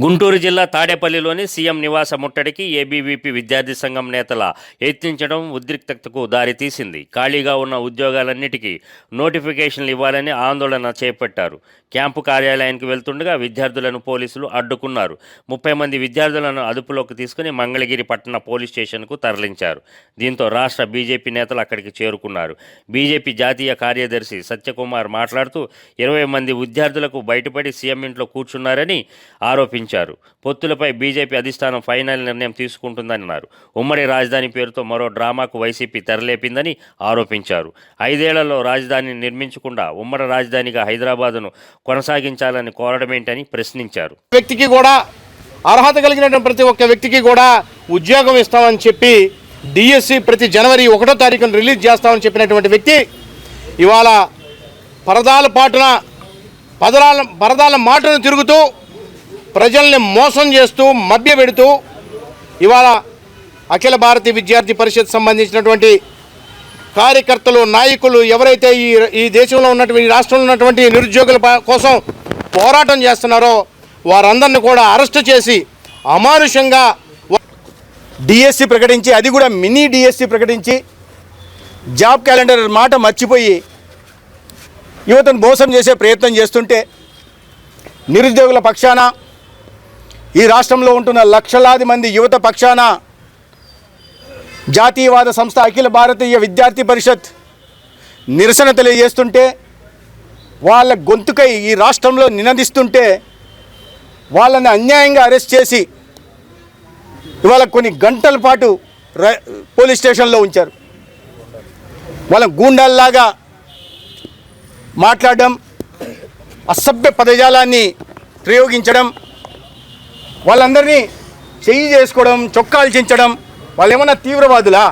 గుంటూరు జిల్లా తాడేపల్లిలోని సీఎం నివాస ముట్టడికి ఏబీవీపీ విద్యార్థి సంఘం నేతల యత్నించడం ఉద్రిక్తతకు దారితీసింది. ఖాళీగా ఉన్న ఉద్యోగాలన్నిటికీ నోటిఫికేషన్లు ఇవ్వాలని ఆందోళన చేపట్టారు. క్యాంపు కార్యాలయానికి వెళ్తుండగా విద్యార్థులను పోలీసులు అడ్డుకున్నారు. ముప్పై మంది విద్యార్థులను అదుపులోకి తీసుకుని మంగళగిరి పట్టణ పోలీస్ స్టేషన్కు తరలించారు. దీంతో రాష్ట్ర బీజేపీ నేతలు అక్కడికి చేరుకున్నారు. బీజేపీ జాతీయ కార్యదర్శి సత్యకుమార్ మాట్లాడుతూ ఇరవై మంది విద్యార్థులకు బయటపడి సీఎం ఇంట్లో కూర్చున్నారని ఆరోపించారు. పొత్తులపై బీజేపీ అధిష్టానం ఫైనల్ నిర్ణయం తీసుకుంటుందన్నారు. ఉమ్మడి రాజధాని పేరుతో మరో డ్రామాకు వైసీపీ తెరలేపిందని ఆరోపించారు. ఐదేళ్ళలో రాజధానిని నిర్మించకుండా ఉమ్మడి రాజధానిగా హైదరాబాద్ను కొనసాగించాలని కోరడమేంటని ప్రశ్నించారు. వ్యక్తికి కూడా అర్హత కలిగినటువంటి ప్రతి ఒక్క వ్యక్తికి కూడా ఉద్యోగం ఇస్తామని చెప్పి డిఎస్సి ప్రతి జనవరి ఒకటో తారీఖున రిలీజ్ చేస్తామని చెప్పినటువంటి వ్యక్తి ఇవాళ పరదాల పాటున పదరాల పరదాల మాటను తిరుగుతూ ప్రజల్ని మోసం చేస్తూ మభ్యపెడుతూ ఇవాళ అఖిల భారతీయ విద్యార్థి పరిషత్ సంబంధించినటువంటి కార్యకర్తలు నాయకులు ఎవరైతే ఈ ఈ దేశంలో ఉన్నటువంటి రాష్ట్రంలో ఉన్నటువంటి నిరుద్యోగుల కోసం పోరాటం చేస్తున్నారో వారందరిని కూడా అరెస్ట్ చేసి అమానుషంగా డిఎస్సి ప్రకటించి అది కూడా మినీ డిఎస్సి ప్రకటించి జాబ్ క్యాలెండర్ మాట మర్చిపోయి యువతను మోసం చేసే ప్రయత్నం చేస్తుంటే నిరుద్యోగుల పక్షాన ఈ రాష్ట్రంలో ఉంటున్న లక్షలాది మంది యువత పక్షాన జాతీయవాద సంస్థ అఖిల భారతీయ విద్యార్థి పరిషత్ నిరసన తెలియజేస్తుంటే వాళ్ళ గొంతుకై ఈ రాష్ట్రంలో నినదిస్తుంటే వాళ్ళని అన్యాయంగా అరెస్ట్ చేసి ఇవాళ కొన్ని గంటల పాటు పోలీస్ స్టేషన్లో ఉంచారు. వాళ్ళ గూండాల్లాగా మాట్లాడడం అసభ్య పదజాలాన్ని ప్రయోగించడం వాళ్ళందరినీ చెయ్యి చేసుకోవడం చొక్కాలు చించడం వాళ్ళు ఏమన్నా తీవ్రవాదులా?